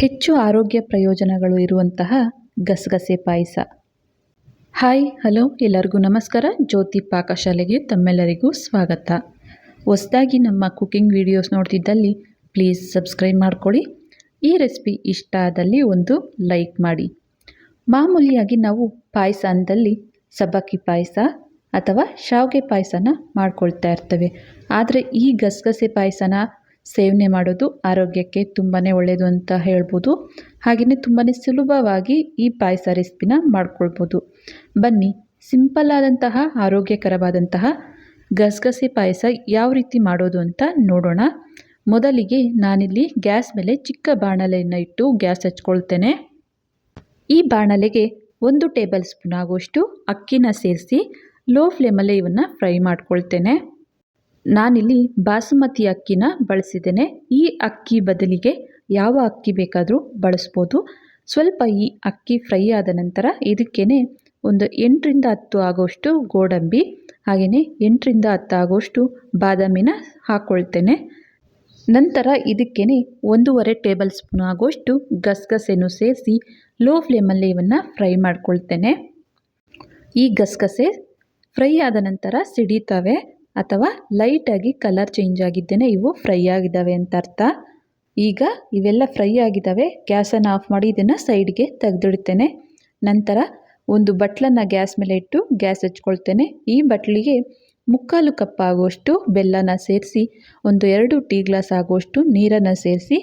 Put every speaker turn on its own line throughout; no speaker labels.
ಹೆಚ್ಚು ಆರೋಗ್ಯ ಪ್ರಯೋಜನಗಳು ಇರುವಂತಹ ಗಸಗಸೆ ಪಾಯಸ. ಹಾಯ್, ಹಲೋ, ಎಲ್ಲರಿಗೂ ನಮಸ್ಕಾರ. ಜ್ಯೋತಿ ಪಾಕಶಾಲೆಗೆ ತಮ್ಮೆಲ್ಲರಿಗೂ ಸ್ವಾಗತ. ಹೊಸದಾಗಿ ನಮ್ಮ ಕುಕಿಂಗ್ ವಿಡಿಯೋಸ್ ನೋಡ್ತಿದ್ದಲ್ಲಿ ಪ್ಲೀಸ್ ಸಬ್ಸ್ಕ್ರೈಬ್ ಮಾಡ್ಕೊಳ್ಳಿ. ಈ ರೆಸಿಪಿ ಇಷ್ಟ ಆದಲ್ಲಿ ಒಂದು ಲೈಕ್ ಮಾಡಿ. ಮಾಮೂಲಿಯಾಗಿ ನಾವು ಪಾಯಸ ಅಂದಲ್ಲಿ ಸಬ್ಬಕ್ಕಿ ಪಾಯಸ ಅಥವಾ ಶಾವಿಗೆ ಪಾಯಸನ ಮಾಡ್ಕೊಳ್ತಾ ಇರ್ತೇವೆ. ಆದರೆ ಈ ಗಸಗಸೆ ಪಾಯಸನ ಸೇವನೆ ಮಾಡೋದು ಆರೋಗ್ಯಕ್ಕೆ ತುಂಬಾ ಒಳ್ಳೆಯದು ಅಂತ ಹೇಳ್ಬೋದು. ಹಾಗೆಯೇ ತುಂಬಾ ಸುಲಭವಾಗಿ ಈ ಪಾಯಸ ರೆಸಿಪಿನ ಮಾಡ್ಕೊಳ್ಬೋದು. ಬನ್ನಿ, ಸಿಂಪಲ್ ಆದಂತಹ, ಆರೋಗ್ಯಕರವಾದಂತಹ ಗಸಗಸೆ ಪಾಯಸ ಯಾವ ರೀತಿ ಮಾಡೋದು ಅಂತ ನೋಡೋಣ. ಮೊದಲಿಗೆ ನಾನಿಲ್ಲಿ ಗ್ಯಾಸ್ ಮೇಲೆ ಚಿಕ್ಕ ಬಾಣಲೆಯನ್ನು ಇಟ್ಟು ಗ್ಯಾಸ್ ಹಚ್ಕೊಳ್ತೇನೆ. ಈ ಬಾಣಲೆಗೆ ಒಂದು ಟೇಬಲ್ ಸ್ಪೂನ್ ಆಗುವಷ್ಟು ಅಕ್ಕಿನ ಸೇರಿಸಿ ಲೋ ಫ್ಲೇಮಲ್ಲೇ ಇವನ್ನು ಫ್ರೈ ಮಾಡ್ಕೊಳ್ತೇನೆ. ನಾನಿಲ್ಲಿ ಬಾಸುಮತಿ ಅಕ್ಕಿನ ಬಳಸಿದ್ದೇನೆ. ಈ ಅಕ್ಕಿ ಬದಲಿಗೆ ಯಾವ ಅಕ್ಕಿ ಬೇಕಾದರೂ ಬಳಸ್ಬೋದು. ಸ್ವಲ್ಪ ಈ ಅಕ್ಕಿ ಫ್ರೈ ಆದ ನಂತರ ಇದಕ್ಕೇ ಒಂದು ಎಂಟರಿಂದ ಹತ್ತು ಆಗೋಷ್ಟು ಗೋಡಂಬಿ, ಹಾಗೆಯೇ ಎಂಟರಿಂದ ಹತ್ತು ಆಗೋಷ್ಟು ಬಾದಾಮಿನ ಹಾಕ್ಕೊಳ್ತೇನೆ ನಂತರ ಇದಕ್ಕೇ ಒಂದೂವರೆ ಟೇಬಲ್ ಸ್ಪೂನ್ ಆಗೋಷ್ಟು ಗಸಗಸೆನೂ ಸೇರಿಸಿ ಲೋ ಫ್ಲೇಮಲ್ಲಿ ಇವನ್ನು ಫ್ರೈ ಮಾಡ್ಕೊಳ್ತೇನೆ. ಈ ಗಸಗಸೆ ಫ್ರೈ ಆದ ನಂತರ ಸಿಡಿತವೆ. ಅಥವಾ ಲೈಟಾಗಿ ಕಲರ್ ಚೇಂಜ್ ಆಗಿದ್ದೇನೆ, ಇವು ಫ್ರೈ ಆಗಿದ್ದಾವೆ ಅಂತ ಅರ್ಥ. ಈಗ ಇವೆಲ್ಲ ಫ್ರೈ ಆಗಿದ್ದಾವೆ ಗ್ಯಾಸನ್ನು ಆಫ್ ಮಾಡಿ ಇದನ್ನು ಸೈಡ್ಗೆ ತೆಗೆದಿಡ್ತೇನೆ ನಂತರ ಒಂದು ಬಟ್ಲನ್ನು ಗ್ಯಾಸ್ ಮೇಲೆ ಇಟ್ಟು ಗ್ಯಾಸ್ ಹಚ್ಕೊಳ್ತೇನೆ. ಈ ಬಟ್ಲಿಗೆ ಮುಕ್ಕಾಲು ಕಪ್ ಆಗುವಷ್ಟು ಬೆಲ್ಲನ ಸೇರಿಸಿ, ಒಂದು ಎರಡು ಟೀ ಗ್ಲಾಸ್ ಆಗುವಷ್ಟು ನೀರನ್ನು ಸೇರಿಸಿ,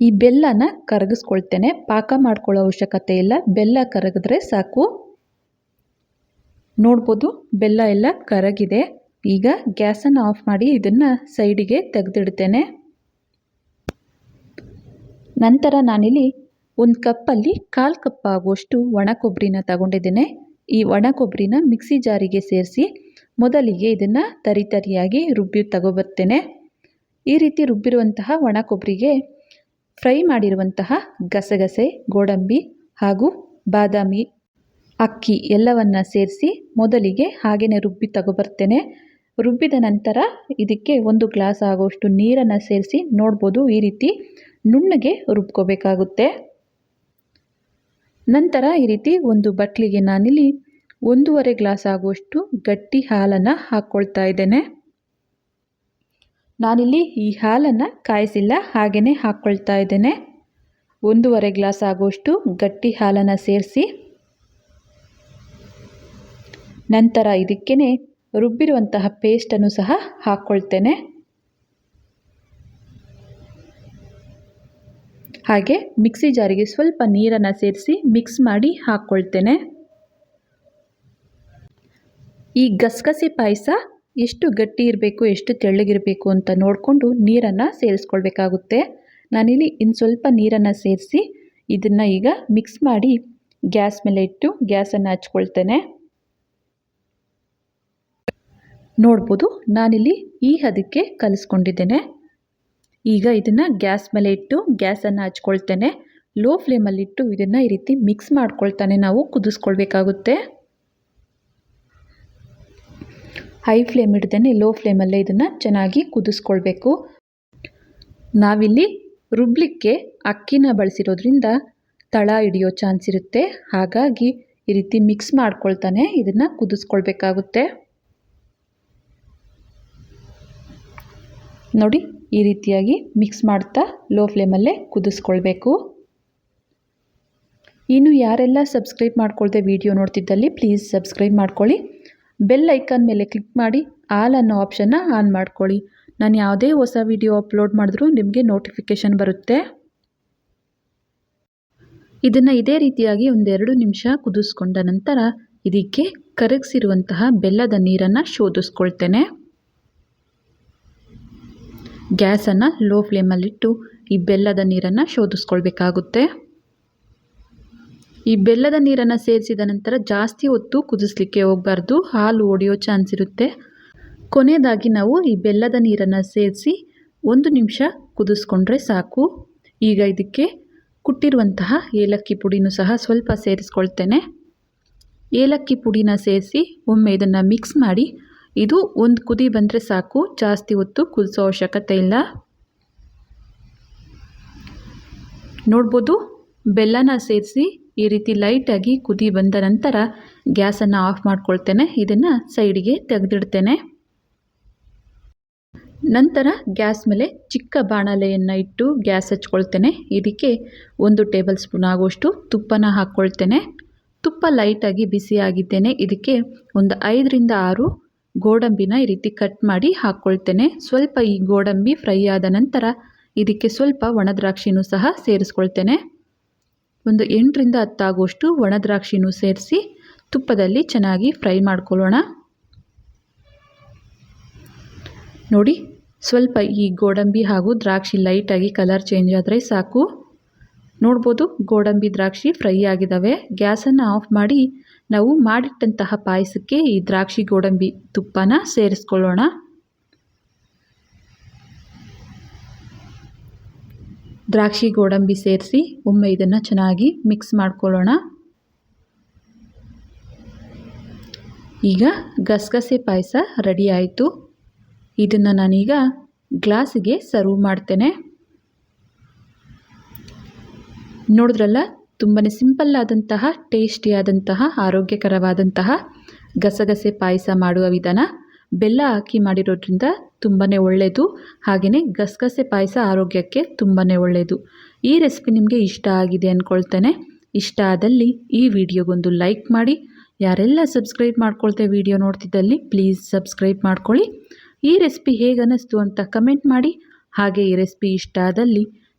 ಈ ಬೆಲ್ಲನ ಕರಗಿಸ್ಕೊಳ್ತೇನೆ. ಪಾಕ ಮಾಡ್ಕೊಳ್ಳೋ ಅವಶ್ಯಕತೆ ಇಲ್ಲ. ಬೆಲ್ಲ ಕರಗಿದ್ರೆ ಸಾಕು. ನೋಡ್ಬೋದು, ಬೆಲ್ಲ ಎಲ್ಲ ಕರಗಿದೆ. ಈಗ ಗ್ಯಾಸನ್ನು ಆಫ್ ಮಾಡಿ ಇದನ್ನು ಸೈಡಿಗೆ ತೆಗೆದಿಡ್ತೇನೆ. ನಂತರ ನಾನಿಲ್ಲಿ ಒಂದು ಕಪ್ಪಲ್ಲಿ ಕಾಲು ಕಪ್ ಆಗುವಷ್ಟು ಒಣ ಕೊಬ್ಬರಿನ ತಗೊಂಡಿದ್ದೇನೆ. ಈ ಒಣ ಕೊಬ್ಬರಿನ ಮಿಕ್ಸಿ ಜಾರಿಗೆ ಸೇರಿಸಿ ಮೊದಲಿಗೆ ಇದನ್ನು ತರಿ ತರಿಯಾಗಿ ರುಬ್ಬಿ ತಗೊಬರ್ತೇನೆ. ಈ ರೀತಿ ರುಬ್ಬಿರುವಂತಹ ಒಣ ಕೊಬ್ಬರಿಗೆ ಫ್ರೈ ಮಾಡಿರುವಂತಹ ಗಸಗಸೆ, ಗೋಡಂಬಿ ಹಾಗೂ ಬಾದಾಮಿ ಅಕ್ಕಿ ಎಲ್ಲವನ್ನು ಸೇರಿಸಿ ಮೊದಲಿಗೆ ಹಾಗೆಯೇ ರುಬ್ಬಿ ತಗೊಬರ್ತೇನೆ. ರುಬ್ಬಿದ ನಂತರ ಇದಕ್ಕೆ ಒಂದು ಗ್ಲಾಸ್ ಆಗೋಷ್ಟು ನೀರನ್ನು ಸೇರಿಸಿ ನೋಡ್ಬೋದು ಈ ರೀತಿ ನುಣ್ಣಗೆ ರುಬ್ಕೋಬೇಕಾಗುತ್ತೆ. ನಂತರ ಈ ರೀತಿ ಒಂದು ಬಟ್ಲಿಗೆ ನಾನಿಲ್ಲಿ ಒಂದೂವರೆ ಗ್ಲಾಸ್ ಆಗುವಷ್ಟು ಗಟ್ಟಿ ಹಾಲನ್ನು ಹಾಕ್ಕೊಳ್ತಾ ಇದ್ದೇನೆ. ನಾನಿಲ್ಲಿ ಈ ಹಾಲನ್ನು ಕಾಯಿಸಿಲ್ಲ ಹಾಗೆಯೇ ಹಾಕ್ಕೊಳ್ತಾ ಇದ್ದೇನೆ. ಒಂದೂವರೆ ಗ್ಲಾಸ್ ಆಗುವಷ್ಟು ಗಟ್ಟಿ ಹಾಲನ್ನು ಸೇರಿಸಿ ನಂತರ ಇದಕ್ಕೇ ರುಬ್ಬಿರುವಂತಹ ಪೇಸ್ಟನ್ನು ಸಹ ಹಾಕ್ಕೊಳ್ತೇನೆ ಹಾಗೆ ಮಿಕ್ಸಿ ಜಾರಿಗೆ ಸ್ವಲ್ಪ ನೀರನ್ನು ಸೇರಿಸಿ ಮಿಕ್ಸ್ ಮಾಡಿ ಹಾಕ್ಕೊಳ್ತೇನೆ ಈ ಗಸಗಸೆ ಪಾಯಸ ಎಷ್ಟು ಗಟ್ಟಿ ಇರಬೇಕು, ಎಷ್ಟು ತೆಳ್ಳಗಿರಬೇಕು ಅಂತ ನೋಡಿಕೊಂಡು ನೀರನ್ನು ಸೇರಿಸ್ಕೊಳ್ಬೇಕಾಗುತ್ತೆ. ನಾನಿಲ್ಲಿ ಇನ್ನು ಸ್ವಲ್ಪ ನೀರನ್ನು ಸೇರಿಸಿ ಇದನ್ನು ಈಗ ಮಿಕ್ಸ್ ಮಾಡಿ ಗ್ಯಾಸ್ ಮೇಲೆ ಇಟ್ಟು ಗ್ಯಾಸನ್ನು ಹಚ್ಕೊಳ್ತೇನೆ. ನೋಡ್ಬೋದು. ನಾನಿಲ್ಲಿ ಈ ಹದಕ್ಕೆ ಕಲಿಸ್ಕೊಂಡಿದ್ದೇನೆ. ಈಗ ಇದನ್ನು ಗ್ಯಾಸ್ ಮೇಲೆ ಇಟ್ಟು ಗ್ಯಾಸನ್ನು ಹಚ್ಕೊಳ್ತೇನೆ. ಲೋ ಫ್ಲೇಮಲ್ಲಿಟ್ಟು ಇದನ್ನು ಈ ರೀತಿ ಮಿಕ್ಸ್ ಮಾಡ್ಕೊಳ್ತಾನೆ ನಾವು, ಕುದಿಸ್ಕೊಳ್ಬೇಕಾಗುತ್ತೆ. ಹೈ ಫ್ಲೇಮ್ ಇಡ್ದೇ ಲೋ ಫ್ಲೇಮಲ್ಲೇ ಇದನ್ನು ಚೆನ್ನಾಗಿ ಕುದಿಸ್ಕೊಳ್ಬೇಕು. ನಾವಿಲ್ಲಿ ರುಬ್ಲಿಕ್ಕೆ ಅಕ್ಕಿನ ಬಳಸಿರೋದ್ರಿಂದ ತಳ ಹಿಡಿಯೋ ಚಾನ್ಸ್ ಇರುತ್ತೆ. ಹಾಗಾಗಿ ಈ ರೀತಿ ಮಿಕ್ಸ್ ಮಾಡ್ಕೊಳ್ತಾನೆ ಇದನ್ನು ಕುದಿಸ್ಕೊಳ್ಬೇಕಾಗುತ್ತೆ. ನೋಡಿ, ಈ ರೀತಿಯಾಗಿ ಮಿಕ್ಸ್ ಮಾಡ್ತಾ ಲೋ ಫ್ಲೇಮಲ್ಲೇ ಕುದಿಸ್ಕೊಳ್ಬೇಕು. ಇನ್ನು ಯಾರೆಲ್ಲ ಸಬ್ಸ್ಕ್ರೈಬ್ ಮಾಡ್ಕೊಳ್ದೆ ವಿಡಿಯೋ ನೋಡ್ತಿದ್ದಲ್ಲಿ ಪ್ಲೀಸ್ ಸಬ್ಸ್ಕ್ರೈಬ್ ಮಾಡ್ಕೊಳ್ಳಿ. ಬೆಲ್ ಐಕಾನ್ ಮೇಲೆ ಕ್ಲಿಕ್ ಮಾಡಿ ಆಲ್ ಅನ್ನೋ ಆಪ್ಷನ್ನ ಆನ್ ಮಾಡ್ಕೊಳ್ಳಿ. ನಾನು ಯಾವುದೇ ಹೊಸ ವಿಡಿಯೋ ಅಪ್ಲೋಡ್ ಮಾಡಿದ್ರೂ ನಿಮಗೆ ನೋಟಿಫಿಕೇಷನ್ ಬರುತ್ತೆ. ಇದನ್ನು ಇದೇ ರೀತಿಯಾಗಿ ಒಂದೆರಡು ನಿಮಿಷ ಕುದಿಸ್ಕೊಂಡ ನಂತರ, ಇದಕ್ಕೆ ಕರಗಿಸಿರುವಂತಹ ಬೆಲ್ಲದ ನೀರನ್ನು ಶೋಧಿಸ್ಕೊಳ್ತೇನೆ. ಗ್ಯಾಸನ್ನು ಲೋ ಫ್ಲೇಮಲ್ಲಿಟ್ಟು ಈ ಬೆಲ್ಲದ ನೀರನ್ನು ಶೋಧಿಸ್ಕೊಳ್ಬೇಕಾಗುತ್ತೆ. ಈ ಬೆಲ್ಲದ ನೀರನ್ನು ಸೇರಿಸಿದ ನಂತರ ಜಾಸ್ತಿ ಹೊತ್ತು ಕುದಿಸ್ಲಿಕ್ಕೆ ಹೋಗಬಾರ್ದು, ಹಾಲು ಒಡೆಯೋ ಚಾನ್ಸ್ ಇರುತ್ತೆ. ಕೊನೆಯದಾಗಿ ನಾವು ಈ ಬೆಲ್ಲದ ನೀರನ್ನು ಸೇರಿಸಿ ಒಂದು ನಿಮಿಷ ಕುದಿಸ್ಕೊಂಡ್ರೆ ಸಾಕು. ಈಗ ಇದಕ್ಕೆ ಕುಟ್ಟಿರುವಂತಹ ಏಲಕ್ಕಿ ಪುಡಿನೂ ಸಹ ಸ್ವಲ್ಪ ಸೇರಿಸ್ಕೊಳ್ತೇನೆ. ಏಲಕ್ಕಿ ಪುಡಿನ ಸೇರಿಸಿ ಒಮ್ಮೆ ಇದನ್ನು ಮಿಕ್ಸ್ ಮಾಡಿ ಇದು ಒಂದು ಕುದಿ ಬಂದರೆ ಸಾಕು, ಜಾಸ್ತಿ ಹೊತ್ತು ಕುದಿಸೋ ಅವಶ್ಯಕತೆ ಇಲ್ಲ. ನೋಡ್ಬೋದು, ಬೆಲ್ಲನ ಸೇರಿಸಿ ಈ ರೀತಿ ಲೈಟಾಗಿ ಕುದಿ ಬಂದ ನಂತರ ಗ್ಯಾಸನ್ನು ಆಫ್ ಮಾಡ್ಕೊಳ್ತೇನೆ. ಇದನ್ನು ಸೈಡಿಗೆ ತೆಗೆದಿಡ್ತೇನೆ. ನಂತರ ಗ್ಯಾಸ್ ಮೇಲೆ ಚಿಕ್ಕ ಬಾಣಲೆಯನ್ನು ಇಟ್ಟು ಗ್ಯಾಸ್ ಹಚ್ಕೊಳ್ತೇನೆ. ಇದಕ್ಕೆ ಒಂದು ಟೇಬಲ್ ಸ್ಪೂನ್ ಆಗುವಷ್ಟು ತುಪ್ಪನ ಹಾಕ್ಕೊಳ್ತೇನೆ. ತುಪ್ಪ ಲೈಟಾಗಿ ಬಿಸಿಯಾಗಿದ್ದೇನೆ. ಇದಕ್ಕೆ ಒಂದು ಐದರಿಂದ ಆರು ಗೋಡಂಬಿನ ಈ ರೀತಿ ಕಟ್ ಮಾಡಿ ಹಾಕ್ಕೊಳ್ತೇನೆ ಸ್ವಲ್ಪ ಈ ಗೋಡಂಬಿ ಫ್ರೈ ಆದ ನಂತರ ಇದಕ್ಕೆ ಸ್ವಲ್ಪ ಒಣದ್ರಾಕ್ಷಿನೂ ಸಹ ಸೇರಿಸ್ಕೊಳ್ತೇನೆ. ಒಂದು ಎಂಟರಿಂದ ಹತ್ತಾಗುವಷ್ಟು ಒಣ ದ್ರಾಕ್ಷಿನೂ ಸೇರಿಸಿ ತುಪ್ಪದಲ್ಲಿ ಚೆನ್ನಾಗಿ ಫ್ರೈ ಮಾಡ್ಕೊಳ್ಳೋಣ. ನೋಡಿ, ಸ್ವಲ್ಪ ಈ ಗೋಡಂಬಿ ಹಾಗೂ ದ್ರಾಕ್ಷಿ ಲೈಟಾಗಿ ಕಲರ್ ಚೇಂಜ್ ಆದರೆ ಸಾಕು. ನೋಡ್ಬೋದು, ಗೋಡಂಬಿ ದ್ರಾಕ್ಷಿ ಫ್ರೈ ಆಗಿದ್ದಾವೆ ಗ್ಯಾಸನ್ನು ಆಫ್ ಮಾಡಿ ನಾವು ಮಾಡಿಟ್ಟಂತಹ ಪಾಯಸಕ್ಕೆ ಈ ದ್ರಾಕ್ಷಿ ಗೋಡಂಬಿ ತುಪ್ಪನ ಸೇರಿಸ್ಕೊಳ್ಳೋಣ. ದ್ರಾಕ್ಷಿ ಗೋಡಂಬಿ ಸೇರಿಸಿ ಒಮ್ಮೆ ಇದನ್ನು ಚೆನ್ನಾಗಿ ಮಿಕ್ಸ್ ಮಾಡ್ಕೊಳ್ಳೋಣ. ಈಗ ಗಸಗಸೆ ಪಾಯಸ ರೆಡಿ ಆಯಿತು. ಇದನ್ನು ನಾನೀಗ ಗ್ಲಾಸಿಗೆ ಸರ್ವ್ ಮಾಡ್ತೇನೆ. ನೋಡಿದ್ರಲ್ಲ ತುಂಬಾ ಸಿಂಪಲ್ ಆದಂತಹ ಟೇಸ್ಟಿಯಾದಂತಹ ಆರೋಗ್ಯಕರವಾದಂತಹ ಗಸಗಸೆ ಪಾಯಸ ಮಾಡುವ ವಿಧಾನ ಬೆಲ್ಲ ಹಾಕಿ ಮಾಡಿರೋದ್ರಿಂದ ತುಂಬಾ ಒಳ್ಳೆಯದು ಹಾಗೆಯೇ ಗಸಗಸೆ ಪಾಯಸ ಆರೋಗ್ಯಕ್ಕೆ ತುಂಬಾ ಒಳ್ಳೆಯದು ಈ ರೆಸಿಪಿ ನಿಮಗೆ ಇಷ್ಟ ಆಗಿದೆ ಅಂದ್ಕೊಳ್ತೇನೆ ಇಷ್ಟ ಆದಲ್ಲಿ ಈ ವಿಡಿಯೋಗೊಂದು ಲೈಕ್ ಮಾಡಿ. ಯಾರೆಲ್ಲ ಸಬ್ಸ್ಕ್ರೈಬ್ ಮಾಡ್ಕೊಳ್ತೇ ವಿಡಿಯೋ ನೋಡ್ತಿದ್ದಲ್ಲಿ, ಪ್ಲೀಸ್ ಸಬ್ಸ್ಕ್ರೈಬ್ ಮಾಡ್ಕೊಳ್ಳಿ. ಈ ರೆಸಿಪಿ ಹೇಗೆ ಅನ್ನಿಸ್ತು ಅಂತ ಕಮೆಂಟ್ ಮಾಡಿ. ಹಾಗೆ ಈ ರೆಸಿಪಿ ಇಷ್ಟ ಆದಲ್ಲಿ